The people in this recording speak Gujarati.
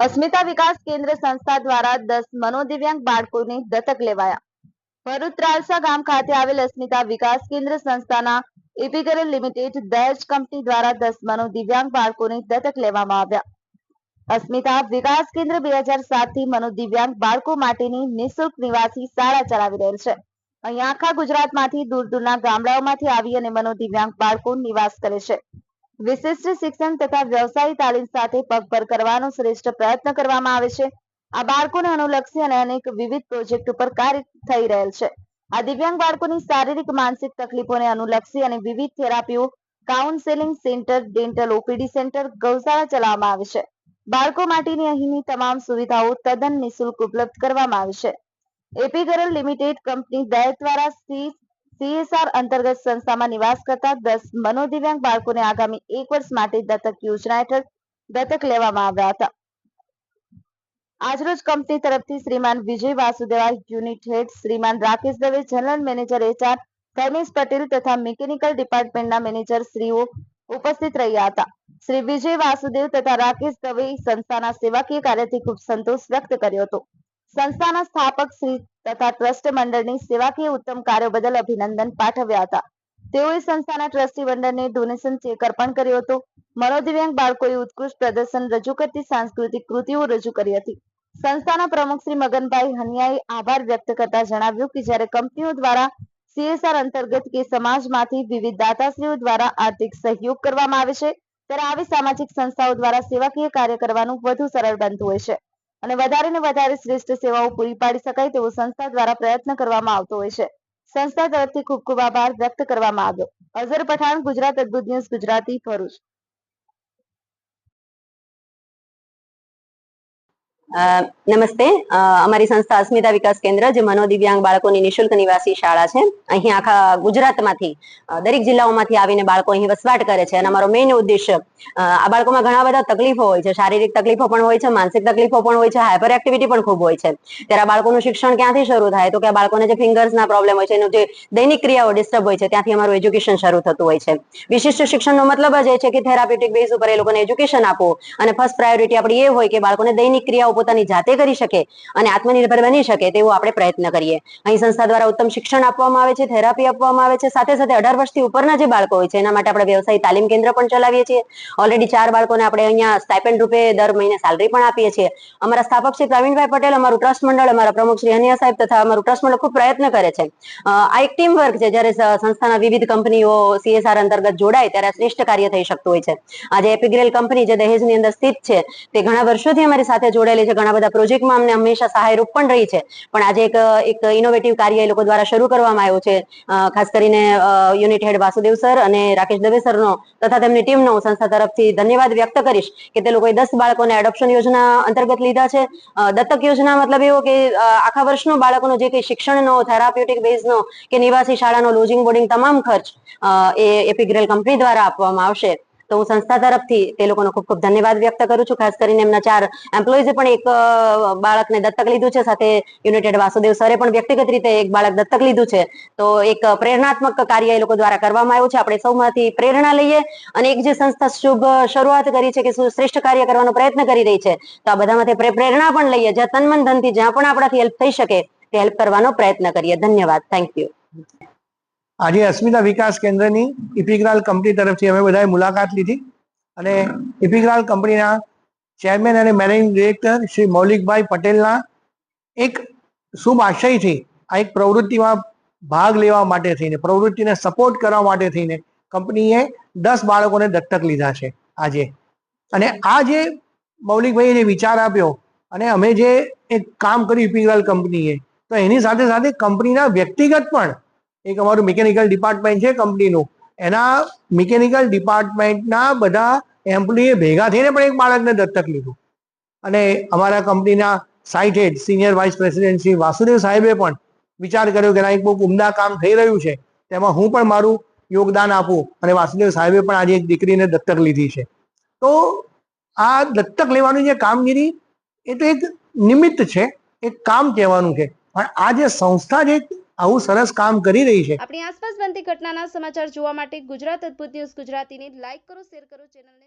અસ્મિતા વિકાસ કેન્દ્ર સંસ્થા દ્વારા દસ મનોદિવ્યાંગ બાળકોને દત્તક લેવાયા ભરૂચ ત્રાલસા ગામ ખાતે આવેલ અસ્મિતા વિકાસ કેન્દ્ર સંસ્થાના ઇપિકરલ લિમિટેડ દહેજ કંપની દ્વારા દસ મનોદિવ્યાંગ બાળકોને દત્તક લેવામાં આવ્યા અસ્મિતા વિકાસ કેન્દ્ર બે હજાર સાતથી મનોદિવ્યાંગ બાળકો માટેની નિઃશુલ્ક નિવાસી શાળા ચલાવી રહેલ છે. અહીં આખા ગુજરાતમાંથી દૂર દૂરના ગામડાઓમાંથી આવી અને મનોદિવ્યાંગ બાળકો નિવાસ કરે છે. વિશિષ્ટ શિક્ષણ તથા વ્યવસાયી તાલીમ સાથે પગભર કરવાનો શ્રેષ્ઠ પ્રયત્ન કરવામાં આવે છે. આ બાળકોને અનુલક્ષી અને અનેક વિવિધ પ્રોજેક્ટ ઉપર કાર્ય થઈ રહેલ છે. આ દિવ્યાંગ બાળકોની શારીરિક, માનસિક તકલીફોને અનુલક્ષી અને વિવિધ થેરાપીઓ, counselling centre, dental OPD centre, ગૌશાળા ચલાવવામાં આવે છે. બાળકો માટેની અહીંની તમામ સુવિધાઓ તદ્દન નિઃશુલ્ક ઉપલબ્ધ કરવામાં આવે છે. એપી ગરલ લિમિટેડ કંપની દહેજ દ્વારા સી સીએસઆર અંતર્ગત સંસ્થામાં નિવાસ કરતા દસ મનોદિવ્યાંગ બાળકોને આગામી એક વર્ષ માટે દત્તક યોજના હેઠળ દત્તક લેવામાં આવ્યા હતા. આજરોજ કંપની તરફથી શ્રીમાન વિજય વાસુદેવા યુનિટ હેડ શ્રીમાન Rakesh Dave, general manager HR Dharmesh Patel તથા મિકેનિકલ ડિપાર્ટમેન્ટના મેનેજર શ્રીઓ ઉપસ્થિત રહ્યા હતા. શ્રી વિજય વાસુદેવ તથા રાકેશ દવે સંસ્થાના સેવાકીય કાર્યથી ખૂબ સંતોષ વ્યક્ત કર્યો હતો. સંસ્થાના સ્થાપક શ્રી તથા ટ્રસ્ટ મંડળની સેવાકીય ઉત્તમ કાર્યો બદલ અભિનંદન પાઠવ્યા હતા. તેઓએ સંસ્થાના ટ્રસ્ટી મંડળને ડોનેશન ચેક અર્પણ કર્યો હતો. મનોદિવ્યાંગ બાળકોએ ઉત્કૃષ્ટ પ્રદર્શન રજૂ કરતી સાંસ્કૃતિક કૃતિઓ રજૂ કરી હતી. સંસ્થાના પ્રમુખ શ્રી મગનભાઈ હનિયાએ આભાર વ્યક્ત કરતા જણાવ્યું કે જ્યારે કંપનીઓ દ્વારા સીએસઆર અંતર્ગત કે સમાજમાંથી વિવિધ દાતાશ્રીઓ દ્વારા આર્થિક સહયોગ કરવામાં આવે છે, ત્યારે આવી સામાજિક સંસ્થાઓ દ્વારા સેવાકીય કાર્ય કરવાનું વધુ સરળ બનતું હોય છે. અને વધારે ને વધારે શ્રેષ્ઠ સેવાઓ પૂરી પાડી શકાય તેવો સંસ્થા દ્વારા પ્રયત્ન કરવામાં આવતો હોય છે. સંસ્થા તરફથી ખૂબ ખૂબ આભાર વ્યક્ત કરવામાં આવ્યો. અઝર પઠાણ, ગુજરાત અદભુત ન્યૂઝ, ગુજરાતી ભરૂચ. નમસ્તે. અમારી સંસ્થા અસ્મિતા વિકાસ કેન્દ્ર, જે મનોદિવ્યાંગ બાળકોની નિઃશુલ્ક નિવાસી શાળા છે. અહીં આખા ગુજરાતમાંથી દરેક જિલ્લાઓમાંથી આવીને બાળકો અહીં વસવાટ કરે છે. અને અમારો મેઇન ઉદ્દેશ્ય આ બાળકોમાં ઘણા બધા તકલીફો હોય છે. શારીરિક તકલીફો પણ હોય છે, માનસિક તકલીફો પણ હોય છે હાઇપર એક્ટિવિટી પણ ખૂબ હોય છે. ત્યારે આ બાળકોનું શિક્ષણ ક્યાંથી શરૂ થાય? તો કે આ બાળકોને જે ફિંગર્સના પ્રોબ્લેમ હોય છે, એનું જે દૈનિક ક્રિયાઓ ડિસ્ટર્બ હોય છે, ત્યાંથી અમારું એજ્યુકેશન શરૂ થતું હોય છે. વિશિષ્ટ શિક્ષણનો મતલબ જ એ છે કે થેરાપ્યુટિક બેઝ ઉપર એ લોકોને એજ્યુકેશન આપો અને ફર્સ્ટ પ્રાયોરિટી આપણી એ હોય કે બાળકોને દૈનિક ક્રિયાઓ પોતાની જાતે કરી શકે અને આત્મનિર્ભર બની શકે તેવો આપણે પ્રયત્ન કરીએ. અહીં સંસ્થા દ્વારા ઉત્તમ શિક્ષણ આપવામાં આવે છે, થેરાપી આપવામાં આવે છે, સાથે સાથે અઢાર વર્ષથી ઉપરના જે બાળકો હોય છે, એના માટે આપણે વ્યવસાયી તાલીમ કેન્દ્ર પણ ચલાવીએ છીએ. ઓલરેડી ચાર બાળકોને આપણે અહીંયા સ્ટાઇપેન્ડ રૂપે દર મહિને સેલરી પણ આપીએ છીએ. અમારા સ્થાપક શ્રી પ્રવીણભાઈ પટેલ, અમારું ટ્રસ્ટ મંડળ, અમારા પ્રમુખ શ્રી હનિયા સાહેબ તથા અમારું ટ્રસ્ટ મંડળ ખૂબ પ્રયત્ન કરે છે. આ એક ટીમ વર્ક છે, જ્યારે સંસ્થાના વિવિધ કંપનીઓ સીએસઆર અંતર્ગત જોડાય ત્યારે શ્રેષ્ઠ કાર્ય થઈ શકતું હોય છે. આજે એપિગ્રેલ કંપની જે દહેજની અંદર સ્થિત છે, તે ઘણા વર્ષોથી અમારી સાથે જોડાયેલી છે. ઘણા બધા પ્રોજેક્ટમાં અમને હંમેશા સહાયરૂપ પણ રહી છે. પણ આજે એક એક ઇનોવેટિવ કાર્ય એ લોકો દ્વારા શરૂ કરવામાં આવ્યું છે. ખાસ કરીને યુનિટ હેડ વાસુદેવ સર અને રાકેશ દવે સરનો તથા તેમની ટીમનો સંસ્થા તરફથી ધન્યવાદ વ્યક્ત કરીશ કે તે લોકોએ દસ બાળકોને એડોપ્શન યોજના અંતર્ગત લીધા છે. દત્તક યોજના મતલબ એવો કે આખા વર્ષનો બાળકોનો જે કંઈ શિક્ષણનો થેરાપ્યુટિક બેઝનો કે નિવાસી શાળાનો લોજિંગ બોર્ડિંગ તમામ ખર્ચ એ એપિગ્રેલ કંપની દ્વારા આપવામાં આવશે. તો હું સંસ્થા તરફથી તે લોકોનો ખૂબ ખૂબ ધન્યવાદ વ્યક્ત કરું છું. ખાસ કરીને એમના ચાર એમ્પ્લોઈઝે પણ એક બાળકને દત્તક લીધું છે. સાથે યુનાઇટેડ વાસુદેવ સરે પણ વ્યક્તિગત રીતે એક બાળક દત્તક લીધું છે. તો એક પ્રેરણાત્મક કાર્ય એ લોકો દ્વારા કરવામાં આવ્યું છે. આપણે સૌમાંથી પ્રેરણા લઈએ અને એક જે સંસ્થા શુભ શરૂઆત કરી છે કે શ્રેષ્ઠ કાર્ય કરવાનો પ્રયત્ન કરી રહી છે, તો આ બધામાંથી પ્રે- પ્રેરણા પણ લઈએ. જ્યાં તનમન ધનથી જ્યાં પણ આપણાથી હેલ્પ થઈ શકે તે હેલ્પ કરવાનો પ્રયત્ન કરીએ. ધન્યવાદ. થેન્ક યુ આજે અસ્મિતા વિકાસ કેન્દ્રની ઇપિગ્રાલ કંપની તરફથી અમે બધાએ મુલાકાત લીધી અને ઇપિગ્રાલ કંપનીના ચેરમેન અને મેનેજિંગ ડિરેક્ટર શ્રી મૌલિકભાઈ પટેલના એક શુભ આશયથી આ એક પ્રવૃત્તિમાં ભાગ લેવા માટે થઈને, પ્રવૃત્તિને સપોર્ટ કરવા માટે થઈને કંપનીએ દસ બાળકોને દત્તક લીધા છે આજે. અને આ જે મૌલિકભાઈએ જે વિચાર આપ્યો અને અમે જે એક કામ કર્યું ઇપિગ્રાલ કંપનીએ, તો એની સાથે સાથે કંપનીના વ્યક્તિગત પણ એક અમારું મિકેનિકલ ડિપાર્ટમેન્ટ છે કંપનીનું એના મિકેનિકલ ડિપાર્ટમેન્ટના બધા એમ્પ્લોયે ભેગા થઈને પણ એક બાળકને દત્તક લીધું. અને અમારા કંપનીના site head senior vice president Shri Vasudev સાહેબે પણ વિચાર કર્યો કે ના, એક બહુ ઉમદા કામ થઈ રહ્યું છે, તેમાં હું પણ મારું યોગદાન આપું અને વાસુદેવ સાહેબે પણ આજે એક દીકરીને દત્તક લીધી છે. તો આ દત્તક લેવાની જે કામગીરી, એ તો એક નિમિત્ત છે, એક કામ કહેવાનું છે. પણ આ જે સંસ્થા જે આવું સરસ કામ કરી રહી છે. આપણી આસપાસ બનતી ઘટનાના સમાચાર જોવા માટે ગુજરાત અદ્ભુત ન્યૂઝ ગુજરાતીને લાઈક કરો, શેર કરો, ચેનલને